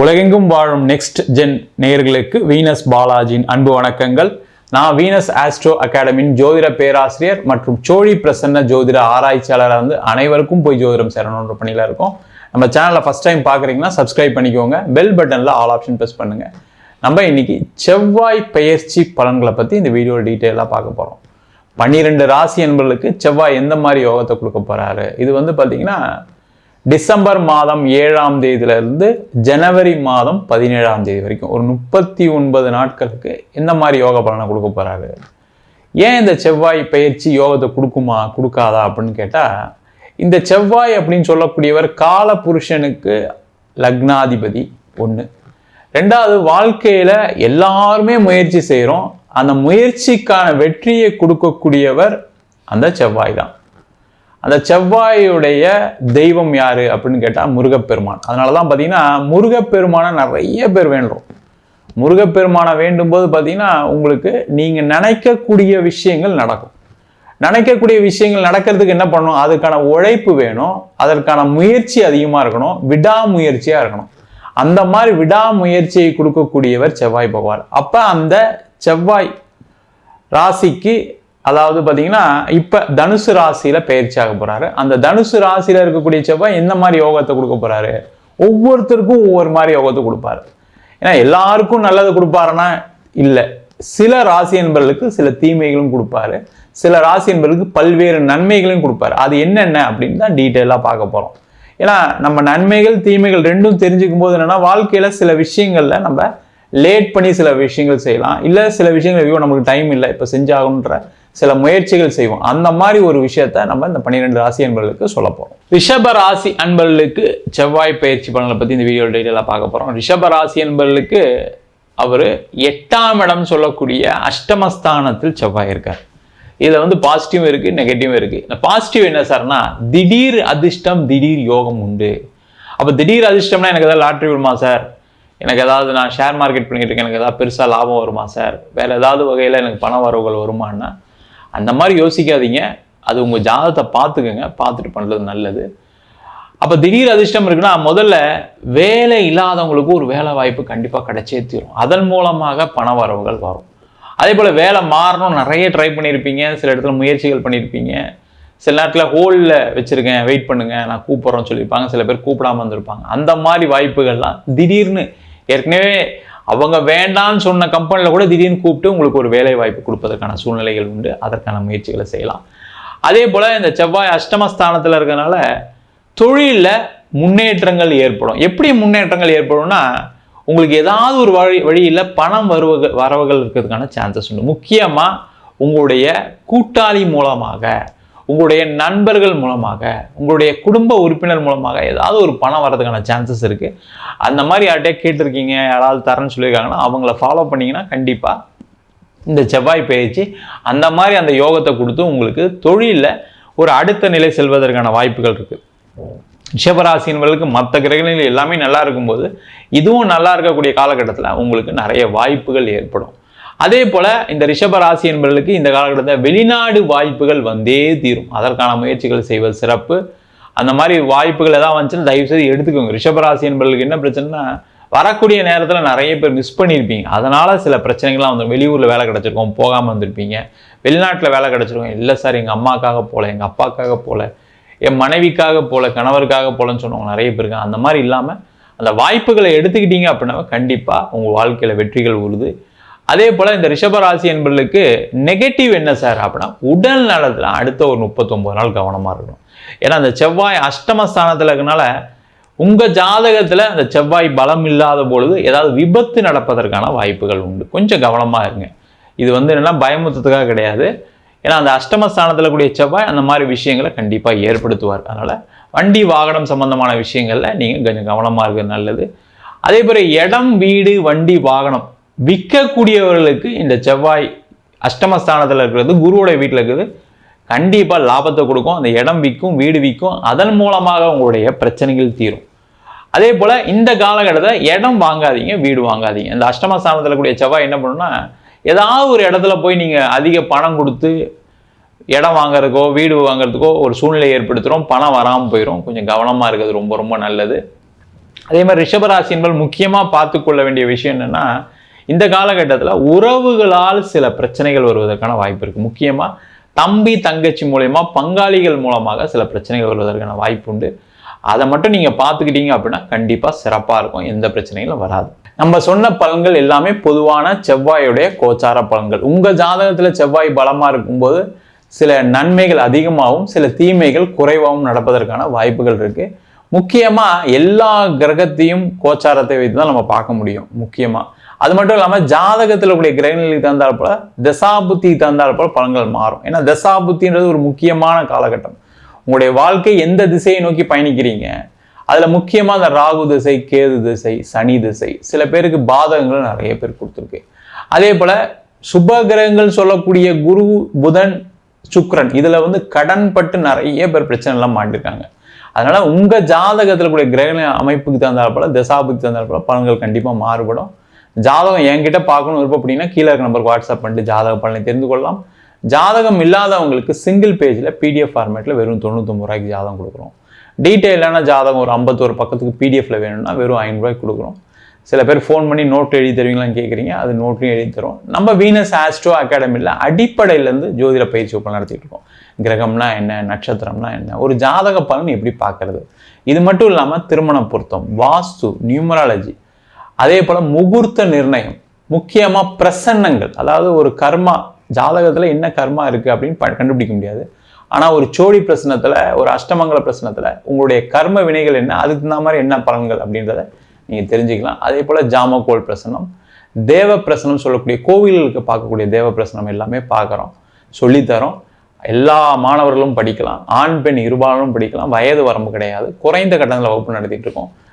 உலகெங்கும் வாழும் next gen நேயர்களுக்கு வீனஸ் பாலாஜியின் அன்பு வணக்கங்கள். நான் வீனஸ் ஆஸ்ட்ரோ அகாடமியின் ஜோதிட பேராசிரியர் மற்றும் சோழி பிரசன்ன ஜோதிட ஆராய்ச்சியாளராக வந்து அனைவருக்கும் போய் ஜோதிடம் சேரணுன்ற பணியில் இருக்கோம். நம்ம சேனலில் ஃபஸ்ட் டைம் பார்க்குறீங்கன்னா சப்ஸ்கிரைப் பண்ணிக்கோங்க. பெல் பட்டனில் ஆல் ஆப்ஷன் ப்ரெஸ் பண்ணுங்கள் நம்ம இன்னைக்கு செவ்வாய் பெயர்ச்சி பலன்களை பற்றி இந்த வீடியோ டீட்டெயிலாக பார்க்க போகிறோம் பன்னிரெண்டு ராசி என்பர்களுக்கு செவ்வாய் எந்த மாதிரி யோகத்தை கொடுக்க போகிறாரு இது வந்து பார்த்தீங்கன்னா டிசம்பர் மாதம் ஏழாம் தேதியிலிருந்து ஜனவரி மாதம் பதினேழாம் தேதி வரைக்கும். ஒரு முப்பத்தி ஒன்பது நாட்களுக்கு இந்த மாதிரி யோக பலனை கொடுக்க போகிறாரு ஏன் இந்த செவ்வாய் பயிற்சி யோகத்தை கொடுக்குமா கொடுக்காதா அப்படின்னு கேட்டால் இந்த செவ்வாய் அப்படின்னு சொல்லக்கூடியவர் கால புருஷனுக்கு லக்னாதிபதி ஒன்று ரெண்டாவது வாழ்க்கையில் எல்லாருமே முயற்சி செய்கிறோம் அந்த முயற்சிக்கான வெற்றியை கொடுக்கக்கூடியவர் அந்த செவ்வாய் தான். அந்த செவ்வாயுடைய தெய்வம் யாரு அப்படின்னு கேட்டால் முருகப்பெருமான். அதனால தான் பார்த்தீங்கன்னா முருகப்பெருமானை நிறைய பேர் வேண்டுறோம். முருகப்பெருமானை வேண்டும் போது பார்த்தீங்கன்னா உங்களுக்கு நீங்கள் நினைக்கக்கூடிய விஷயங்கள் நடக்கும். நினைக்கக்கூடிய விஷயங்கள் நடக்கிறதுக்கு என்ன பண்ணணும்? அதுக்கான உழைப்பு வேணும். அதற்கான முயற்சி அதிகமாக இருக்கணும். விடாமுயற்சியாக இருக்கணும். அந்த மாதிரி விடாமுயற்சியை கொடுக்கக்கூடியவர் செவ்வாய் பகவான். அப்போ அந்த செவ்வாய் ராசிக்கு அதாவது பார்த்தீங்கன்னா இப்போ தனுசு ராசியில் பயிற்சியாக போகிறாரு அந்த தனுசு ராசியில் இருக்கக்கூடிய செவ்வாய் எந்த மாதிரி யோகத்தை கொடுக்க போகிறாரு ஒவ்வொருத்தருக்கும் ஒவ்வொரு மாதிரி யோகத்தை கொடுப்பாரு. ஏன்னா எல்லாருக்கும் நல்லது கொடுப்பாருன்னா இல்லை. சில ராசி என்பர்களுக்கு சில தீமைகளும் கொடுப்பாரு. சில ராசி என்பர்களுக்கு பல்வேறு நன்மைகளையும் கொடுப்பாரு. அது என்னென்ன அப்படின்னு தான் டீட்டெயிலாக பார்க்க போகிறோம் ஏன்னா நம்ம நன்மைகள் தீமைகள் ரெண்டும் தெரிஞ்சுக்கும் போது என்னென்னா வாழ்க்கையில் சில விஷயங்களில் நம்ம லேட் பண்ணி சில விஷயங்கள் செய்யலாம். இல்லை சில விஷயங்கள் ஐயோ நமக்கு டைம் இல்லை இப்போ செஞ்சாகணுன்ற சில முயற்சிகள் செய்வோம். அந்த மாதிரி ஒரு விஷயத்த நம்ம இந்த பன்னிரெண்டு ராசி அன்பர்களுக்கு சொல்ல போகிறோம் ரிஷப ராசி அன்பர்களுக்கு செவ்வாய் பயிற்சி பலனை பற்றி இந்த வீடியோ டீட்டெயிலாக பார்க்க போகிறோம் ரிஷப ராசி அன்பர்களுக்கு அவர் எட்டாம் இடம் சொல்லக்கூடிய அஷ்டமஸ்தானத்தில் செவ்வாய் இருக்கார். இதில் வந்து பாசிட்டிவும் இருக்குது நெகட்டிவும் இருக்குது இந்த பாசிட்டிவ் என்ன சார்னா திடீர் அதிர்ஷ்டம் திடீர் யோகம் உண்டு. அப்போ திடீர் அதிர்ஷ்டம்னா எனக்கு ஏதாவது லாட்ரி வருமா சார் எனக்கு ஏதாவது நான் ஷேர் மார்க்கெட் பண்ணிக்கிட்டு இருக்கேன் எனக்கு ஏதாவது பெருசாக லாபம் வருமா சார் வேறு ஏதாவது வகையில் எனக்கு பண வரவுகள் வருமானா அந்த மாதிரி யோசிக்காதீங்க. அது உங்கள் ஜாதகத்தை பார்த்துக்கோங்க. பார்த்துட்டு பண்ணுறது நல்லது. அப்போ திடீர் அதிர்ஷ்டம் இருக்குன்னா முதல்ல வேலை இல்லாதவங்களுக்கு ஒரு வேலை வாய்ப்பு கண்டிப்பாக கிடைச்சே தீரும். அதன் மூலமாக பண வரவுகள் வரும். அதே போல் வேலை மாறணும். நிறைய ட்ரை பண்ணியிருப்பீங்க சில இடத்துல முயற்சிகள் பண்ணியிருப்பீங்க சில நேரத்தில் ஹோலில் வச்சுருக்கேன். வெயிட் பண்ணுங்கள் நான் கூப்பிட்றோன்னு சொல்லியிருப்பாங்க. சில பேர் கூப்பிடாம வந்திருப்பாங்க. அந்த மாதிரி வாய்ப்புகள்லாம் திடீர்னு ஏற்கனவே அவங்க வேண்டான்னு சொன்ன கம்பெனியில் கூட திடீர்னு கூப்பிட்டு உங்களுக்கு ஒரு வேலை வாய்ப்பு கொடுப்பதற்கான சூழ்நிலைகள் உண்டு. அதற்கான முயற்சிகளை செய்யலாம். அதே போல் இந்த செவ்வாய் அஷ்டமஸ்தானத்தில் இருக்கிறனால தொழிலில் முன்னேற்றங்கள் ஏற்படும். எப்படி முன்னேற்றங்கள் ஏற்படும்னா உங்களுக்கு ஏதாவது ஒரு வழி வழியில் பணம் வருவகள் வரவுகள் இருக்கிறதுக்கான சான்சஸ் உண்டு. முக்கியமாக உங்களுடைய கூட்டாளி மூலமாக உங்களுடைய நண்பர்கள் மூலமாக உங்களுடைய குடும்ப உறுப்பினர் மூலமாக ஏதாவது ஒரு பணம் வர்றதுக்கான சான்சஸ் இருக்குது அந்த மாதிரி யார்கிட்டயே கேட்டிருக்கீங்க? யாராவது தரேன்னு சொல்லியிருக்காங்கன்னா அவங்கள ஃபாலோ பண்ணிங்கன்னா கண்டிப்பாக இந்த செவ்வாய் பயிற்சி அந்த மாதிரி அந்த யோகத்தை கொடுத்து உங்களுக்கு தொழிலில் ஒரு அடுத்த நிலை செல்வதற்கான வாய்ப்புகள் இருக்குது ரிஷபராசினர்களுக்கு மற்ற கிரகங்கள் எல்லாமே நல்லா இருக்கும்போது இதுவும் நல்லா இருக்கக்கூடிய காலகட்டத்தில் உங்களுக்கு நிறைய வாய்ப்புகள் ஏற்படும். அதே போல் இந்த ரிஷபராசி என்பவர்களுக்கு இந்த காலகட்டத்தில் வெளிநாடு வாய்ப்புகள் வந்தே தீரும். அதற்கான முயற்சிகள் செய்வது சிறப்பு. அந்த மாதிரி வாய்ப்புகள் எதாவது வந்துச்சுன்னா தயவுசெய்து எடுத்துக்கோங்க. ரிஷபராசி என்பவர்களுக்கு என்ன பிரச்சனைனா வரக்கூடிய நேரத்தில் நிறைய பேர் மிஸ் பண்ணியிருப்பீங்க அதனால் சில பிரச்சனைகள்லாம் வந்து வெளியூரில் வேலை கிடச்சிருக்கோம் போகாமல் வந்திருப்பீங்க வெளிநாட்டில் வேலை கிடச்சிருக்கோம். இல்லை சார் எங்கள் அம்மாக்காக போகல எங்கள் அப்பாக்காக போகல என் மனைவிக்காக போகல கணவருக்காக போகலன்னு சொன்னவங்க நிறைய பேர் இருக்காங்க. அந்த மாதிரி இல்லாமல் அந்த வாய்ப்புகளை எடுத்துக்கிட்டீங்க அப்படின்னா கண்டிப்பாக உங்கள் வாழ்க்கையில் வெற்றிகள் உருது அதே போல் இந்த ரிஷபராசி என்பர்களுக்கு நெகட்டிவ் என்ன சார் அப்படின்னா உடல் நலத்தில் அடுத்த ஒரு முப்பத்தொம்போது நாள் கவனமாக இருக்கணும். ஏன்னா அந்த செவ்வாய் அஷ்டமஸ்தானத்தில் இருக்கனால உங்கள் ஜாதகத்தில் அந்த செவ்வாய் பலம் இல்லாத பொழுது ஏதாவது விபத்து நடப்பதற்கான வாய்ப்புகள் உண்டு. கொஞ்சம் கவனமாக இருங்க. இது வந்து என்னென்னா பயமுத்தத்துக்காக கிடையாது. ஏன்னா அந்த அஷ்டமஸ்தானத்தில் கூடிய செவ்வாய் அந்த மாதிரி விஷயங்களை கண்டிப்பாக ஏற்படுத்துவார். அதனால் வண்டி வாகனம் சம்மந்தமான விஷயங்களில் நீங்கள் கொஞ்சம் கவனமாக இருக்கிறது நல்லது. அதே போல் இடம் வீடு வண்டி வாகனம் விற்கக்கூடியவர்களுக்கு இந்த செவ்வாய் அஷ்டமஸ்தானத்தில் இருக்கிறது குருவோட வீட்டில் இருக்குது கண்டிப்பாக லாபத்தை கொடுக்கும் அந்த இடம் விற்கும் வீடு விற்கும் அதன் மூலமாக உங்களுடைய பிரச்சனைகள் தீரும். அதே போல் இந்த காலகட்டத்தில் இடம் வாங்காதீங்க வீடு வாங்காதீங்க. இந்த அஷ்டமஸ்தானத்தில் கூடிய செவ்வாய் என்ன பண்ணுன்னா ஏதாவது ஒரு இடத்துல போய் நீங்கள் அதிக பணம் கொடுத்து இடம் வாங்குறதுக்கோ வீடு வாங்குறதுக்கோ ஒரு சூழ்நிலை ஏற்படுத்துகிறோம் பணம் வராமல் போயிடும் கொஞ்சம் கவனமாக இருக்கிறது ரொம்ப ரொம்ப நல்லது. அதே மாதிரி ரிஷபராசின்பல் முக்கியமாக பார்த்து கொள்ள வேண்டிய விஷயம் என்னென்னா இந்த காலகட்டத்தில் உறவுகளால் சில பிரச்சனைகள் வருவதற்கான வாய்ப்பு இருக்குது முக்கியமாக தம்பி தங்கச்சி மூலயமா பங்காளிகள் மூலமாக சில பிரச்சனைகள் வருவதற்கான வாய்ப்பு உண்டு. அதை மட்டும் நீங்கள் பார்த்துக்கிட்டீங்க அப்படின்னா கண்டிப்பாக சிறப்பாக இருக்கும். எந்த பிரச்சனைகளும் வராது. நம்ம சொன்ன பலன்கள் எல்லாமே பொதுவான செவ்வாயுடைய கோச்சார பலன்கள். உங்கள் ஜாதகத்தில் செவ்வாய் பலமாக இருக்கும்போது சில நன்மைகள் அதிகமாகவும் சில தீமைகள் குறைவாகவும் நடப்பதற்கான வாய்ப்புகள் இருக்குது முக்கியமாக எல்லா கிரகத்தையும் கோச்சாரத்தை வைத்து தான் நம்ம பார்க்க முடியும். முக்கியமாக அது மட்டும் இல்லாமல் ஜாதகத்தில் கூடிய கிரகங்களுக்கு தந்தால் போல தசாபுத்தி தந்தால் போல பலன்கள் மாறும். ஏன்னா தசாபுத்தின்றது ஒரு முக்கியமான காலகட்டம். உங்களுடைய வாழ்க்கை எந்த திசையை நோக்கி பயணிக்கிறீங்க? அதில் முக்கியமாக அந்த ராகு திசை கேது திசை சனி திசை சில பேருக்கு பாதகங்கள் நிறைய பேர் கொடுத்துருக்கு. அதே போல் சுப கிரகங்கள் சொல்லக்கூடிய குரு புதன் சுக்ரன் இதில் வந்து கடன் பட்டு நிறைய பேர் பிரச்சனைலாம் மாட்டிருக்காங்க. அதனால் உங்கள் ஜாதகத்தில் கூடிய கிரக அமைப்புக்கு தந்தால் போல் தசாபுக்கு தந்தால் போல பலன்கள் கண்டிப்பாக மாறுபடும். ஜாதகம் என்கிட்ட பார்க்கணும் விருப்பப்பட்டீங்கன்னா கீழே இருக்க நம்பருக்கு வாட்ஸ்அப் பண்ணிட்டு ஜாதக பலனை தெரிந்து கொள்ளலாம். ஜாதகம் இல்லாதவங்களுக்கு சிங்கிள் பேஜில் பிடிஎஃப் ஃபார்மேட்டில் வெறும் தொண்ணூத்தொம்பது ரூபாய்க்கு ஜாதகம் கொடுக்குறோம். டீட்டெயிலான ஜாதகம் ஒரு ஐம்பத்தோரு பக்கத்துக்கு பிடிஎஃப்ல வேணும்னா வெறும் ஐநூறுரூவாய்க்கு கொடுக்குறோம். சில பேர் ஃபோன் பண்ணி நோட் எழுதி தருவீங்களான்னு கேட்குறீங்க அது நோட்லையும் எழுதி தரும் நம்ம வீனஸ் ஆஸ்ட்ரோ அகாடமியில் அடிப்படையிலேருந்து ஜோதிட பயிற்சி வகுப்பு நடத்திட்டு இருக்கோம். கிரகம்னா என்ன நட்சத்திரம்னா என்ன ஒரு ஜாதக பலன் எப்படி பார்க்கறது? இது மட்டும் இல்லாமல் திருமண பொருத்தம் வாஸ்து நியூமராலஜி அதே போல் முகூர்த்த நிர்ணயம் முக்கியமாக பிரசன்னங்கள். அதாவது ஒரு கர்மா ஜாதகத்தில் என்ன கர்மா இருக்குது அப்படின்னு ப- கண்டுபிடிக்க முடியாது. ஆனால் ஒரு சோழி பிரசனத்தில் ஒரு அஷ்டமங்கல பிரசனத்தில் உங்களுடைய கர்ம வினைகள் என்ன அதுக்கு தகுந்த மாதிரி என்ன பலன்கள் அப்படின்றத நீங்கள் தெரிஞ்சுக்கலாம். அதே போல் ஜாமக்கோல் பிரசனம் தேவ பிரசனம் சொல்லக்கூடிய கோவில்களுக்கு பார்க்கக்கூடிய தேவ பிரசனம் எல்லாமே பார்க்குறோம். சொல்லித்தரோம். எல்லா மாணவர்களும் படிக்கலாம். ஆண் பெண் இருபாலும் படிக்கலாம். வயது வரம்பு கிடையாது. குறைந்த கட்டணத்தில் வகுப்பு நடத்திட்டு இருக்கோம்.